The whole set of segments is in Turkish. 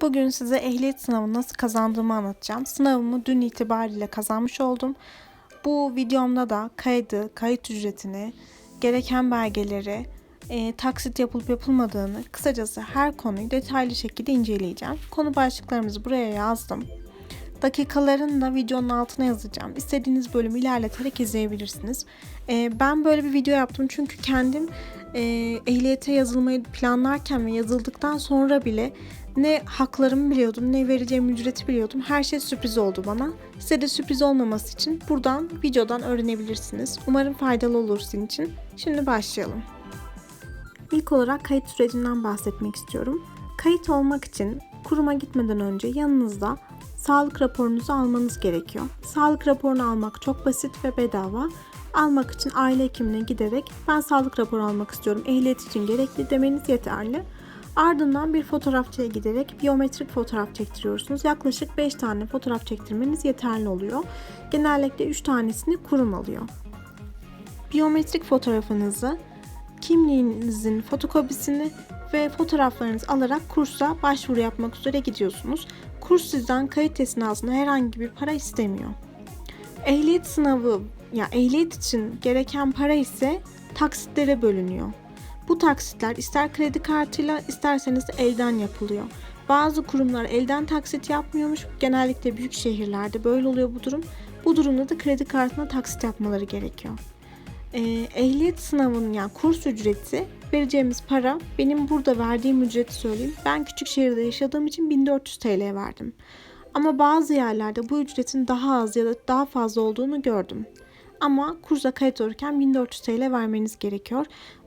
Bugün size ehliyet sınavını nasıl kazandığımı anlatacağım. Sınavımı dün itibariyle kazanmış oldum. Bu videomda da kaydı, kayıt ücretini, gereken belgeleri, e, taksit yapılıp yapılmadığını, kısacası her konuyu detaylı şekilde inceleyeceğim. Konu başlıklarımızı buraya yazdım. Dakikalarını da videonun altına yazacağım. İstediğiniz bölümü ilerleterek izleyebilirsiniz. E, ben böyle bir video yaptım çünkü kendim e, ehliyete yazılmayı planlarken ve yazıldıktan sonra bile ne haklarımı biliyordum ne vereceğim ücreti biliyordum. Her şey sürpriz oldu bana. Size de sürpriz olmaması için buradan videodan öğrenebilirsiniz. Umarım faydalı olur sizin için. Şimdi başlayalım. İlk olarak kayıt sürecinden bahsetmek istiyorum. Kayıt olmak için kuruma gitmeden önce yanınızda sağlık raporunuzu almanız gerekiyor. Sağlık raporunu almak çok basit ve bedava. Almak için aile hekimine giderek ben sağlık raporu almak istiyorum, ehliyet için gerekli demeniz yeterli. Ardından bir fotoğrafçıya giderek biyometrik fotoğraf çektiriyorsunuz. Yaklaşık 5 tane fotoğraf çektirmeniz yeterli oluyor. Genellikle 3 tanesini kurum alıyor. Biyometrik fotoğrafınızı, kimliğinizin fotokopisini ve fotoğraflarınızı alarak kursa başvuru yapmak üzere gidiyorsunuz. Kurs sizden kayıt esnasında herhangi bir para istemiyor. Ehliyet sınavı ya ehliyet için gereken para ise taksitlere bölünüyor. Bu taksitler ister kredi kartıyla isterseniz de elden yapılıyor. Bazı kurumlar elden taksit yapmıyormuş. Genellikle büyük şehirlerde böyle oluyor bu durum. Bu durumda da kredi kartına taksit yapmaları gerekiyor. Ee, ehliyet sınavının yani kurs ücreti vereceğimiz para benim burada verdiğim ücreti söyleyeyim. Ben küçük şehirde yaşadığım için 1400 TL verdim. Ama bazı yerlerde bu ücretin daha az ya da daha fazla olduğunu gördüm. Ama kursa kayıt olurken 1400 TL vermeniz gerekiyor.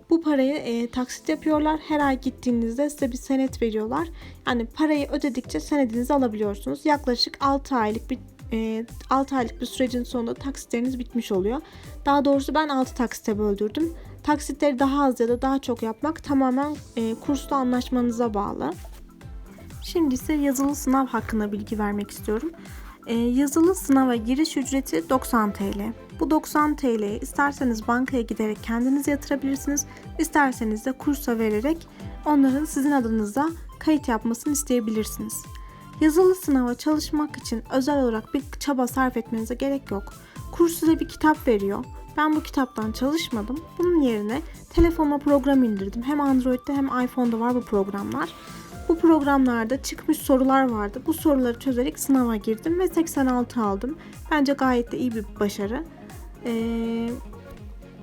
Bu parayı e, taksit yapıyorlar. Her ay gittiğinizde size bir senet veriyorlar. Yani parayı ödedikçe senedinizi alabiliyorsunuz. Yaklaşık 6 aylık bir e, 6 aylık bir sürecin sonunda taksitleriniz bitmiş oluyor. Daha doğrusu ben 6 taksite böldürdüm. Taksitleri daha az ya da daha çok yapmak tamamen e, kursla anlaşmanıza bağlı. Şimdi ise yazılı sınav hakkında bilgi vermek istiyorum. E, yazılı sınava giriş ücreti 90 TL. Bu 90 TL'yi isterseniz bankaya giderek kendiniz yatırabilirsiniz. isterseniz de kursa vererek onların sizin adınıza kayıt yapmasını isteyebilirsiniz. Yazılı sınava çalışmak için özel olarak bir çaba sarf etmenize gerek yok. Kurs size bir kitap veriyor. Ben bu kitaptan çalışmadım. Bunun yerine telefonuma program indirdim. Hem Android'de hem iPhone'da var bu programlar. Bu programlarda çıkmış sorular vardı. Bu soruları çözerek sınava girdim ve 86 aldım. Bence gayet de iyi bir başarı. Ee,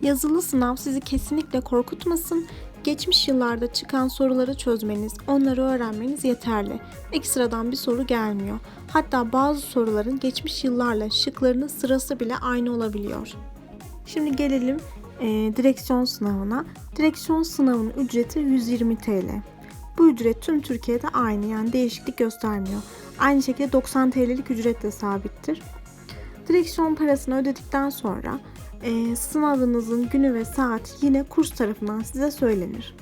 yazılı sınav sizi kesinlikle korkutmasın. Geçmiş yıllarda çıkan soruları çözmeniz, onları öğrenmeniz yeterli. Ekstradan bir soru gelmiyor. Hatta bazı soruların geçmiş yıllarla şıklarının sırası bile aynı olabiliyor. Şimdi gelelim e, direksiyon sınavına. Direksiyon sınavının ücreti 120 TL. Bu ücret tüm Türkiye'de aynı yani değişiklik göstermiyor. Aynı şekilde 90 TL'lik ücret de sabittir. Direksiyon parasını ödedikten sonra e, sınavınızın günü ve saat yine kurs tarafından size söylenir.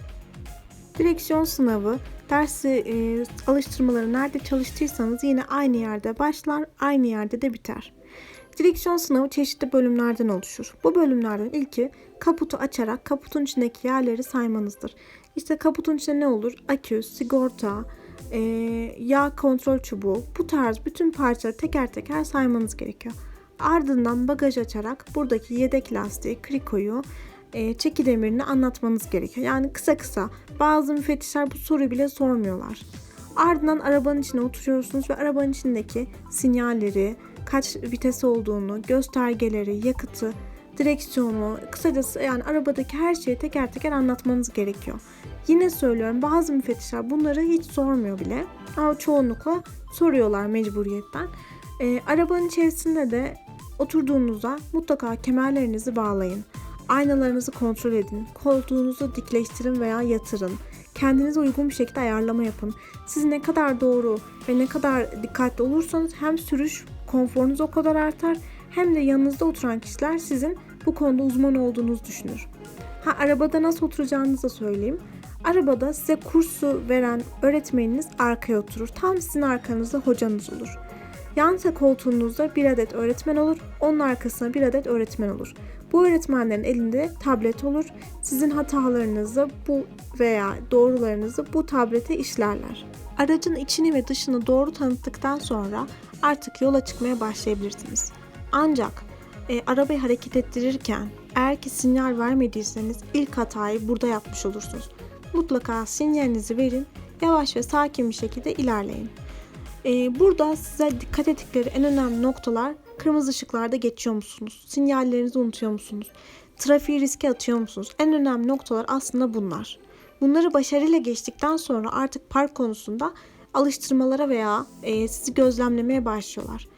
Direksiyon sınavı dersi e, alıştırmaları nerede çalıştıysanız yine aynı yerde başlar, aynı yerde de biter. Direksiyon sınavı çeşitli bölümlerden oluşur. Bu bölümlerden ilki kaputu açarak kaputun içindeki yerleri saymanızdır. İşte kaputun içinde ne olur? Akü, sigorta, e, yağ kontrol çubuğu bu tarz bütün parçaları teker teker saymanız gerekiyor. Ardından bagaj açarak buradaki yedek lastiği, krikoyu, e, çeki anlatmanız gerekiyor. Yani kısa kısa bazı müfettişler bu soruyu bile sormuyorlar. Ardından arabanın içine oturuyorsunuz ve arabanın içindeki sinyalleri, kaç vites olduğunu, göstergeleri, yakıtı, direksiyonu, kısacası yani arabadaki her şeyi teker teker anlatmanız gerekiyor. Yine söylüyorum bazı müfettişler bunları hiç sormuyor bile ama çoğunlukla soruyorlar mecburiyetten. E, arabanın içerisinde de oturduğunuzda mutlaka kemerlerinizi bağlayın. Aynalarınızı kontrol edin. Koltuğunuzu dikleştirin veya yatırın. Kendinize uygun bir şekilde ayarlama yapın. Siz ne kadar doğru ve ne kadar dikkatli olursanız hem sürüş konforunuz o kadar artar hem de yanınızda oturan kişiler sizin bu konuda uzman olduğunuzu düşünür. Ha arabada nasıl oturacağınızı da söyleyeyim. Arabada size kursu veren öğretmeniniz arkaya oturur. Tam sizin arkanızda hocanız olur. Yan koltuğunuzda bir adet öğretmen olur, onun arkasına bir adet öğretmen olur. Bu öğretmenlerin elinde tablet olur. Sizin hatalarınızı bu veya doğrularınızı bu tablete işlerler. Aracın içini ve dışını doğru tanıttıktan sonra artık yola çıkmaya başlayabilirsiniz. Ancak e, arabayı hareket ettirirken eğer ki sinyal vermediyseniz ilk hatayı burada yapmış olursunuz. Mutlaka sinyalinizi verin, yavaş ve sakin bir şekilde ilerleyin. E, burada size dikkat ettikleri en önemli noktalar kırmızı ışıklarda geçiyor musunuz? Sinyallerinizi unutuyor musunuz? Trafiği riske atıyor musunuz? En önemli noktalar aslında bunlar. Bunları başarıyla geçtikten sonra artık park konusunda alıştırmalara veya e, sizi gözlemlemeye başlıyorlar.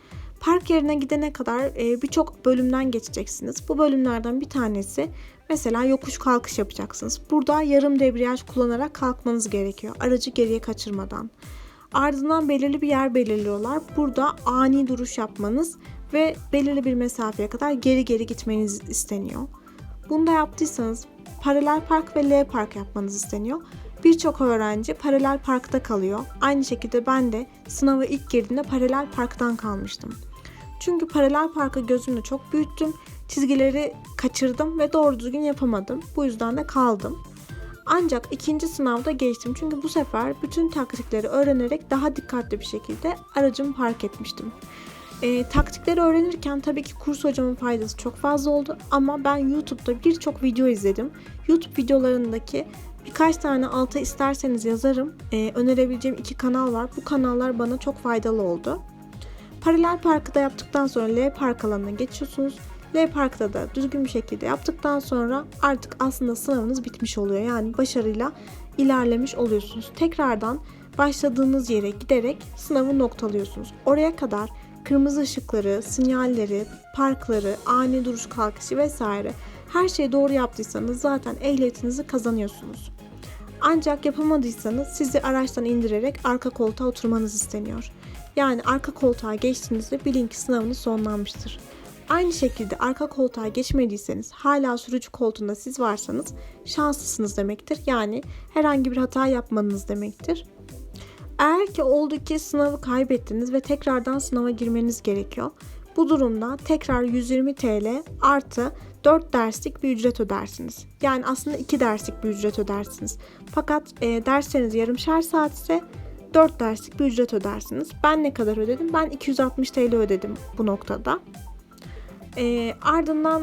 Park yerine gidene kadar e, birçok bölümden geçeceksiniz. Bu bölümlerden bir tanesi mesela yokuş kalkış yapacaksınız. Burada yarım debriyaj kullanarak kalkmanız gerekiyor. Aracı geriye kaçırmadan. Ardından belirli bir yer belirliyorlar. Burada ani duruş yapmanız ve belirli bir mesafeye kadar geri geri gitmeniz isteniyor. Bunu da yaptıysanız paralel park ve L park yapmanız isteniyor. Birçok öğrenci paralel parkta kalıyor. Aynı şekilde ben de sınava ilk girdiğimde paralel parktan kalmıştım. Çünkü paralel parkı gözümde çok büyüttüm. Çizgileri kaçırdım ve doğru düzgün yapamadım. Bu yüzden de kaldım. Ancak ikinci sınavda geçtim. Çünkü bu sefer bütün taktikleri öğrenerek daha dikkatli bir şekilde aracımı park etmiştim. E, taktikleri öğrenirken tabii ki kurs hocamın faydası çok fazla oldu ama ben YouTube'da birçok video izledim. YouTube videolarındaki birkaç tane alta isterseniz yazarım. E, önerebileceğim iki kanal var. Bu kanallar bana çok faydalı oldu. Paralel parkı da yaptıktan sonra L park alanına geçiyorsunuz. L parkta da düzgün bir şekilde yaptıktan sonra artık aslında sınavınız bitmiş oluyor. Yani başarıyla ilerlemiş oluyorsunuz. Tekrardan başladığınız yere giderek sınavı noktalıyorsunuz. Oraya kadar kırmızı ışıkları, sinyalleri, parkları, ani duruş kalkışı vesaire her şeyi doğru yaptıysanız zaten ehliyetinizi kazanıyorsunuz. Ancak yapamadıysanız sizi araçtan indirerek arka koltuğa oturmanız isteniyor. Yani arka koltuğa geçtiğinizde bilin ki sınavınız sonlanmıştır. Aynı şekilde arka koltuğa geçmediyseniz hala sürücü koltuğunda siz varsanız şanslısınız demektir. Yani herhangi bir hata yapmanız demektir. Eğer ki oldu ki sınavı kaybettiniz ve tekrardan sınava girmeniz gerekiyor. Bu durumda tekrar 120 TL artı 4 derslik bir ücret ödersiniz. Yani aslında 2 derslik bir ücret ödersiniz. Fakat e, dersleriniz yarımşar saat ise 4 derslik bir ücret ödersiniz. Ben ne kadar ödedim? Ben 260 TL ödedim bu noktada. E, ardından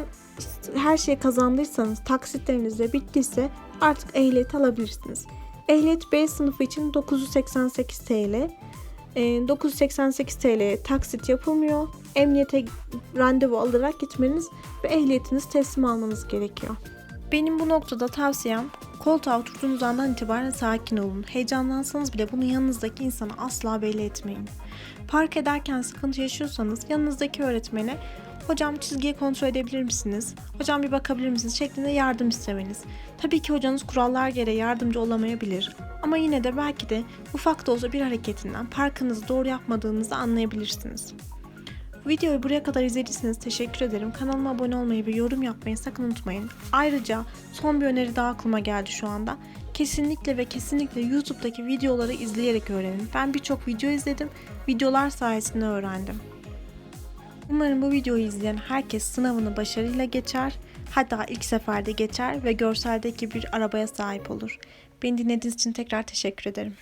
her şeyi kazandıysanız, taksitleriniz de bittiyse artık ehliyet alabilirsiniz. Ehliyet B sınıfı için 988 TL. E, 988 TL taksit yapılmıyor. Emniyete randevu alarak gitmeniz ve ehliyetinizi teslim almanız gerekiyor. Benim bu noktada tavsiyem koltuğa oturduğunuz andan itibaren sakin olun. Heyecanlansanız bile bunu yanınızdaki insana asla belli etmeyin. Park ederken sıkıntı yaşıyorsanız yanınızdaki öğretmene hocam çizgiyi kontrol edebilir misiniz? Hocam bir bakabilir misiniz? şeklinde yardım istemeniz. Tabii ki hocanız kurallar gereği yardımcı olamayabilir. Ama yine de belki de ufak da olsa bir hareketinden parkınızı doğru yapmadığınızı anlayabilirsiniz. Videoyu buraya kadar izlediyseniz teşekkür ederim. Kanalıma abone olmayı ve yorum yapmayı sakın unutmayın. Ayrıca son bir öneri daha aklıma geldi şu anda. Kesinlikle ve kesinlikle YouTube'daki videoları izleyerek öğrenin. Ben birçok video izledim. Videolar sayesinde öğrendim. Umarım bu videoyu izleyen herkes sınavını başarıyla geçer. Hatta ilk seferde geçer ve görseldeki bir arabaya sahip olur. Beni dinlediğiniz için tekrar teşekkür ederim.